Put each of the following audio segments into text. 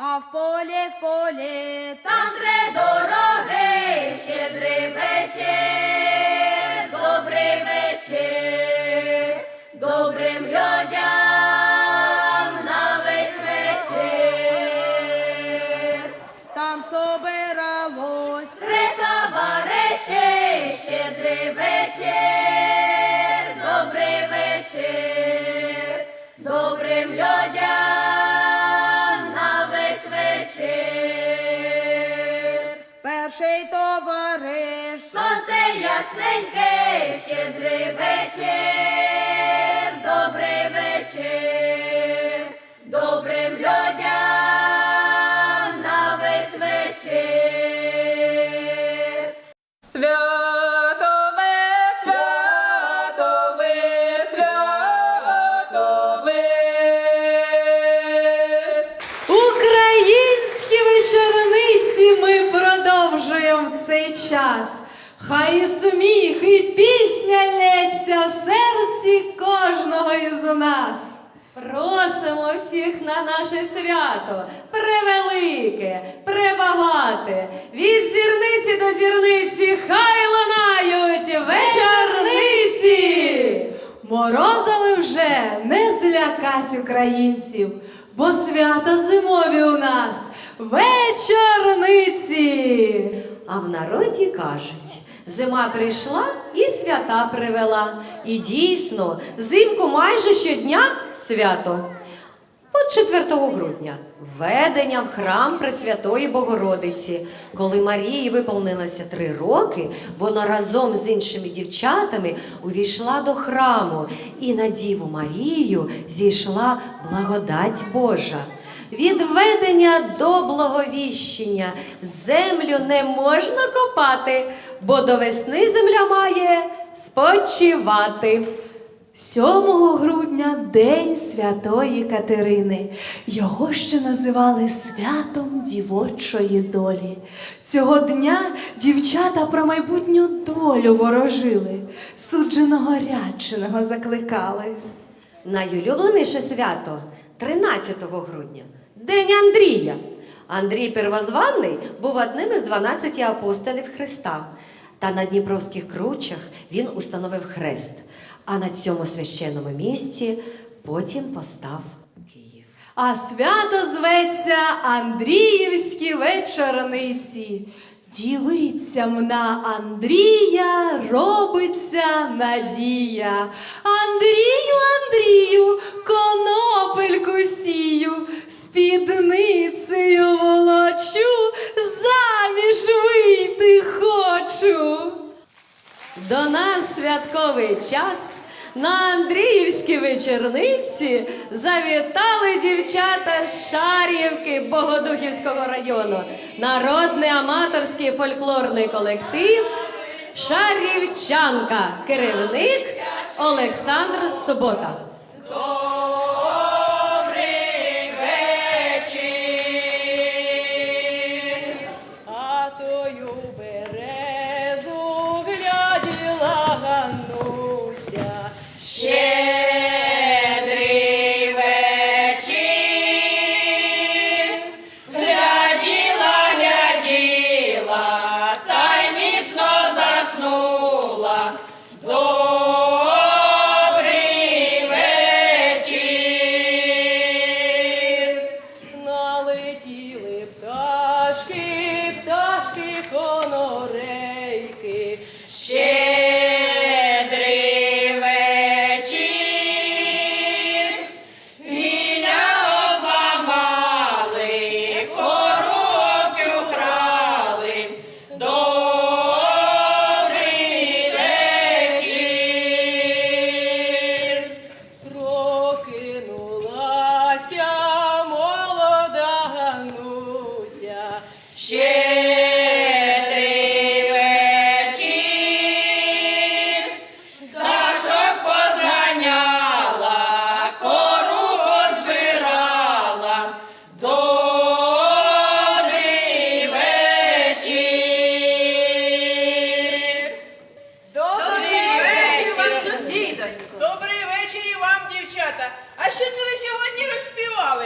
А в полі, в полі, там три дороги, щедрий вечір, добрий вечір, добрим людям ясненьке, щедрий вечір, добрий вечір, добрим людям на весь вечір. Святове, із нас. Просимо всіх на наше свято, превелике, пребагате, від зірниці до зірниці, хай лунають вечорниці. Морозами вже не злякать українців, бо свята зимові у нас вечорниці. А в народі кажуть, зима прийшла і свята привела. І дійсно, взимку майже щодня свято. От 4 грудня введення в храм Пресвятої Богородиці. Коли Марії виповнилося три роки, вона разом з іншими дівчатами увійшла до храму, і на Діву Марію зійшла благодать Божа. Від введення до благовіщення землю не можна копати, бо до весни земля має спочивати. 7 грудня День Святої Катерини. Його ще називали святом дівочої долі. Цього дня дівчата про майбутню долю ворожили, судженого рядченого закликали. Найулюбленіше свято 13 грудня День Андрія. Андрій Первозваний був одним із 12 апостолів Христа. Та на Дніпровських кручах він установив хрест, а на цьому священному місці потім постав Київ. А свято зветься Андріївські вечорниці. Дівицям на Андрія робиться надія. Андрію, Андрію, конопельку сію, спідницею волочу, заміж вийти хочу. До нас святковий час. На Андріївській вечорниці завітали дівчата з Шарівки Богодухівського району. Народний аматорський фольклорний колектив Шарівчанка. Керівник Олександр Собота. Щедрий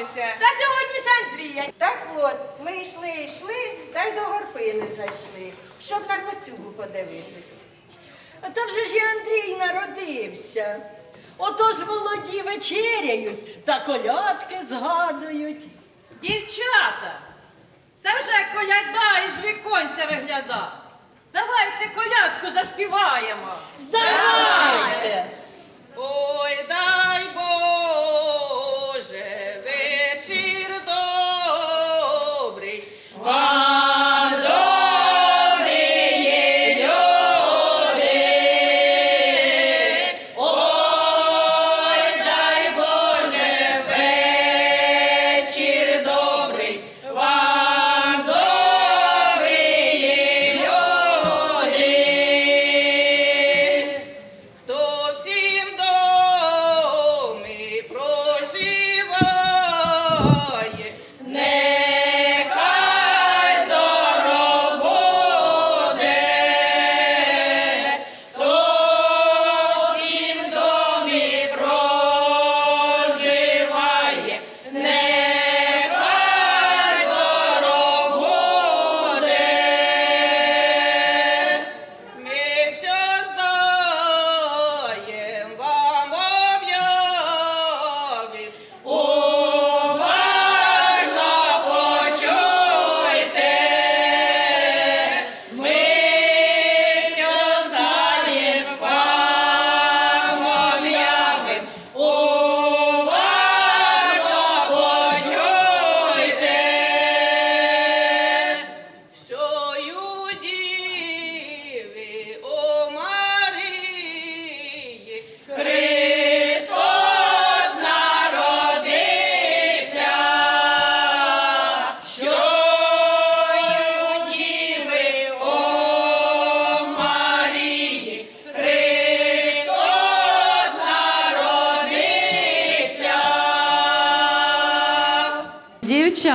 святі. Так от, ми йшли, йшли, та й до горпини зайшли, щоб на коцюгу подивитись. А та вже ж і Андрій народився. Отож молоді вечеряють та колядки згадують. Дівчата, та вже коляда із віконця вигляда. Давайте колядку заспіваємо. Давайте!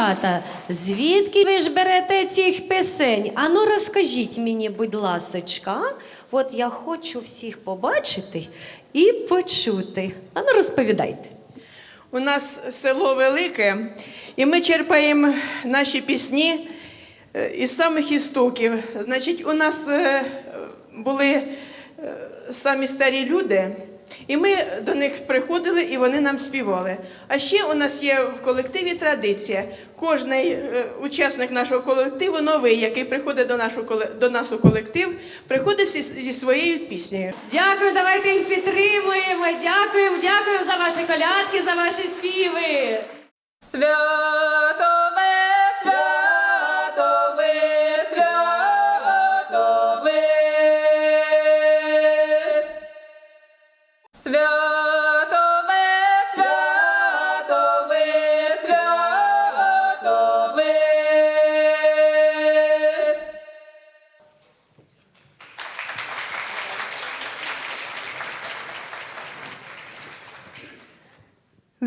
Дівчата, звідки ви ж берете цих пісень? Ану розкажіть мені, будь ласочка. От я хочу всіх побачити і почути. Ану розповідайте. У нас село велике, і ми черпаємо наші пісні е, із самих істоків. Значить, у нас е, були е, самі старі люди, і ми до них приходили, і вони нам співали. А ще у нас є в колективі традиція. Кожний е, учасник нашого колективу, новий, який приходить до, нашого, до нас у колектив, приходить зі, зі своєю піснею. Дякую, давайте їх підтримуємо. Дякуємо, дякуємо за ваші колядки, за ваші співи. Святове,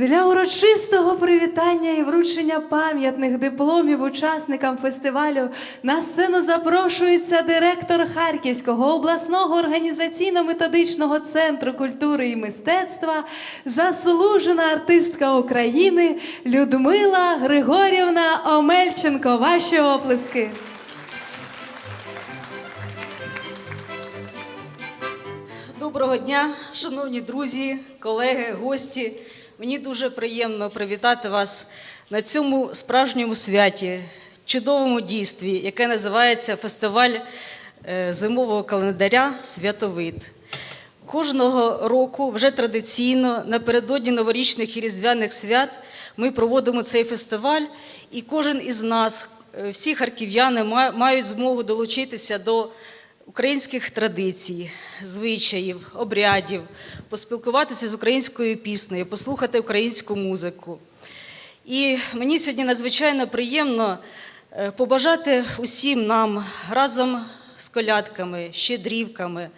Для урочистого привітання і вручення пам'ятних дипломів учасникам фестивалю на сцену запрошується директор Харківського обласного організаційно-методичного центру культури і мистецтва, заслужена артистка України Людмила Григорівна Омельченко. Ваші оплески. Доброго дня, шановні друзі, колеги, гості. Мені дуже приємно привітати вас на цьому справжньому святі, чудовому дійстві, яке називається фестиваль е, зимового календаря Святовид. Кожного року, вже традиційно, напередодні новорічних і різдвяних свят, ми проводимо цей фестиваль, і кожен із нас, е, всі харків'яни, мають змогу долучитися до українських традицій, звичаїв, обрядів, поспілкуватися з українською піснею, послухати українську музику. І мені сьогодні надзвичайно приємно е, побажати усім нам разом з колядками, щедрівками,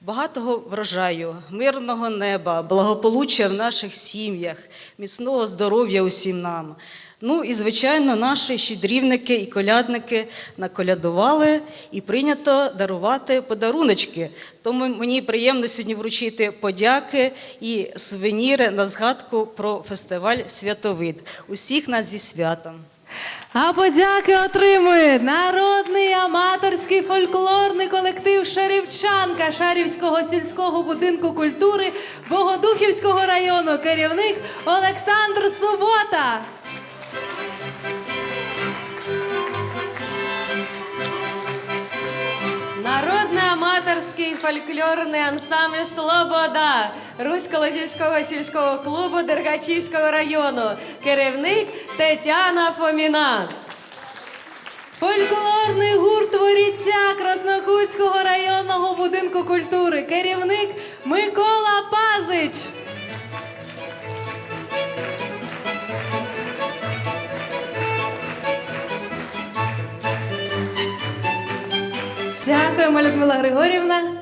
багатого врожаю, мирного неба, благополуччя в наших сім'ях, міцного здоров'я усім нам. Ну і, звичайно, наші щедрівники і колядники наколядували і прийнято дарувати подаруночки. Тому мені приємно сьогодні вручити подяки і сувеніри на згадку про фестиваль Святовид. Усіх нас зі святом. А подяки отримує народний аматорський фольклорний колектив Шарівчанка Шарівського сільського будинку культури Богодухівського району, керівник Олександр Субота. Фольклорний ансамбль Слобода Русько-Лозівського сільського клубу Дергачівського району. Керівник Тетяна Фоміна. Фольклорний гурт воріття Краснокутського районного будинку культури. Керівник Микола Пазич. Дякуємо, Людмила Григорівна.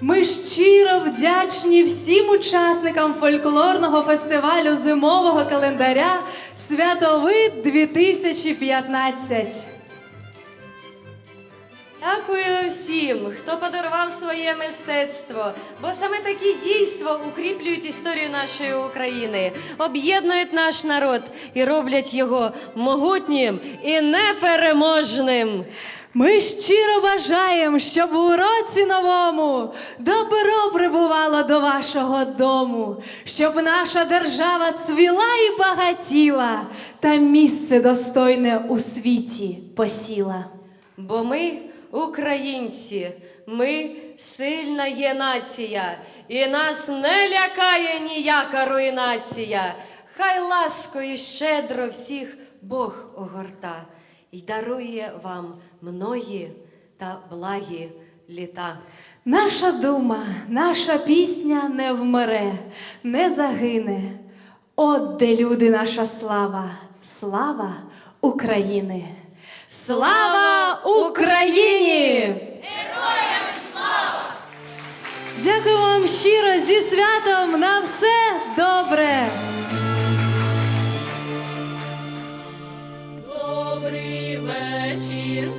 Ми щиро вдячні всім учасникам фольклорного фестивалю зимового календаря Святовид 2015. Дякую всім, хто подарував своє мистецтво, бо саме такі дійства укріплюють історію нашої України, об'єднують наш народ і роблять його могутнім і непереможним. Ми щиро бажаємо, щоб у році новому добро прибувало до вашого дому, щоб наша держава цвіла і багатіла, та місце достойне у світі посіла. Бо ми українці, ми сильна є нація, і нас не лякає ніяка руйнація. Хай ласкою щедро всіх Бог огорта і дарує вам многі та благі літа. Наша дума, наша пісня не вмре, не загине. От де люди наша слава, слава України. Слава Україні! Героям слава! Дякую вам щиро зі святом на все добре! Добрий вечір